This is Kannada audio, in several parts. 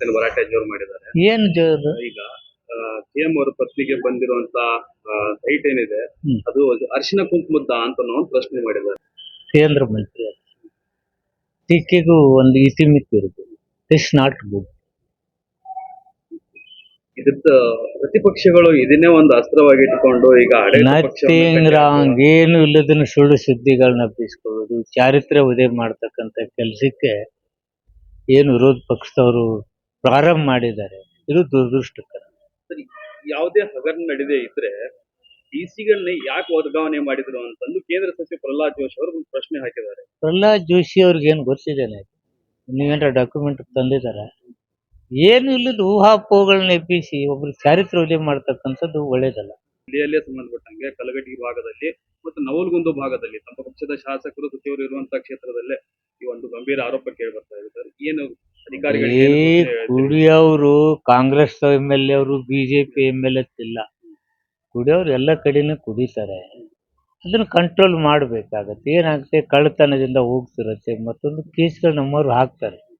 ಏನು ಭರಾಟೆ ಜೋರು ಮಾಡಿದ್ದಾರೆ? ಏನು ಜೋರು? ಈಗ ಸಿಎಂ ಅವರ ಪತ್ನಿಗೆ ಬಂದಿರುವಂತ ಸೈಟ್ ಏನಿದೆ ಅದು ಅರಿಶಿನ ಕುಂಕುಮದ್ದ ಅಂತ ಪ್ರಶ್ನೆ ಮಾಡಿದ್ದಾರೆ. ಕೇಂದ್ರ ಮಂತ್ರಿ ಟೀಕೆಗೂ ಒಂದು ಇತಿಮಿತಿ ಇರುತ್ತೆ ಇಟ್ಸ್ ನಾಟ್ ಗುಡ್ ಇದಕ್ಕ ಪ್ರತಿಪಕ್ಷಗಳು ಇದನ್ನೇ ಒಂದು ಅಸ್ತ್ರವಾಗಿ ಇಟ್ಕೊಂಡು ಈಗ ನಥಿಂಗ್ ರಾಂಗ್ ಏನು ಇಲ್ಲದನ್ನ ಸುಳ್ಳು ಸುದ್ದಿಗಳನ್ನ ಹಬ್ಬಿಸ್ಕೊಳ್ಳೋದು ಚಾರಿತ್ರ್ಯ ಉದಯ ಮಾಡ್ತಕ್ಕಂಥ ಕೆಲಸಕ್ಕೆ ಏನು ವಿರೋಧ ಪಕ್ಷದವರು ಪ್ರಾರಂಭ ಮಾಡಿದ್ದಾರೆ. ಇದು ದುರದೃಷ್ಟಕರ. ಸರಿ, ಯಾವುದೇ ಹಗರಣ ನಡೆದೇ ಇದ್ರೆ ಡಿಸಿಗಳನ್ನ ಯಾಕೆ ವರ್ಗಾವಣೆ ಮಾಡಿದ್ರು ಅಂತಂದು ಕೇಂದ್ರ ಸಚಿವ ಪ್ರಹ್ಲಾದ್ ಜೋಶಿ ಅವರು ಒಂದು ಪ್ರಶ್ನೆ ಹಾಕಿದ್ದಾರೆ. ಪ್ರಹ್ಲಾದ್ ಜೋಶಿ ಅವ್ರಿಗೆ ಏನು ಗೊತ್ತಿದ್ದೇನೆ ನೀವೇನಾರ ಡಾಕ್ಯುಮೆಂಟ್ ತಂದಿದ್ದಾರೆ? ಏನು ಇಲ್ಲದ ಊಹಾಪೋಹಗಳನ್ನ ಎಬ್ಬಿಸಿ ಒಬ್ರು ಚಾರಿತ್ರ್ಯ ಉದಯ ಮಾಡ್ತಕ್ಕಂಥದ್ದು ಒಳ್ಳೇದಲ್ಲ. ಜಿಲ್ಲೆಯಲ್ಲೇ ಸಂಬಂಧಪಟ್ಟಂಗೆ ಕಲಗಟಿ ಭಾಗದಲ್ಲಿ ಮತ್ತು ನವಲ್ಗುಂದು ಭಾಗದಲ್ಲಿ ತಮ್ಮ ಪಕ್ಷದ ಶಾಸಕರು ಸಚಿವರು ಇರುವಂತಹ ಕ್ಷೇತ್ರದಲ್ಲೇ ಈ ಒಂದು ಗಂಭೀರ ಆರೋಪ ಕೇಳಿ ಬರ್ತಾ ಇದೆ ಸರ್ ಏನು ಕುಡಿಯೋರು ಕಾಂಗ್ರೆಸ್ ಎಂ ಎಲ್ ಎ ಅವರು ಬಿಜೆಪಿ ಎಂ ಎಲ್ ಎ ಇಲ್ಲ ಕುಡಿಯೋರು ಎಲ್ಲ ಕಡೆನೂ ಕುಡಿತಾರೆ. ಅದನ್ನ ಕಂಟ್ರೋಲ್ ಮಾಡಬೇಕಾಗತ್ತೆ. ಏನಾಗುತ್ತೆ? ಕಳ್ಳತನದಿಂದ ಹೋಗ್ತಿರತ್ತೆ ಮತ್ತೊಂದು ಕೇಸ್ಗಳು ನಮ್ಮವ್ರು ಹಾಕ್ತಾರೆ.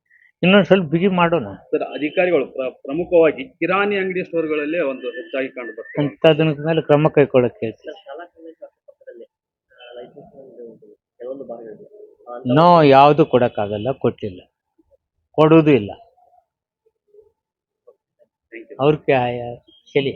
ಇನ್ನೊಂದು ಸ್ವಲ್ಪ ಬಿಗಿ ಮಾಡೋಣ. ಸರ್ ಅಧಿಕಾರಿಗಳು ಪ್ರ- ಪ್ರಮುಖವಾಗಿ ಕಿರಾಣಿ ಅಂಗಡಿ ಸ್ಟೋರ್ಗಳಲ್ಲೇ ಒಂದು ಹೆಚ್ಚಾಗಿ ಕಂಡು ಅಂತ ಮೇಲೆ ಕ್ರಮ ಕೈಗೊಳ್ಳಕ್ಕೆ ಹೇಳ್ತೀನಿ. ನೋ ಯಾವುದು ಕೊಡಕ್ಕಾಗಲ್ಲ ಕೊಟ್ಟಿಲ್ಲ. ಕೊಡುವುದೂ ಇಲ್ಲ. ಅವ್ರ ಚಲಿ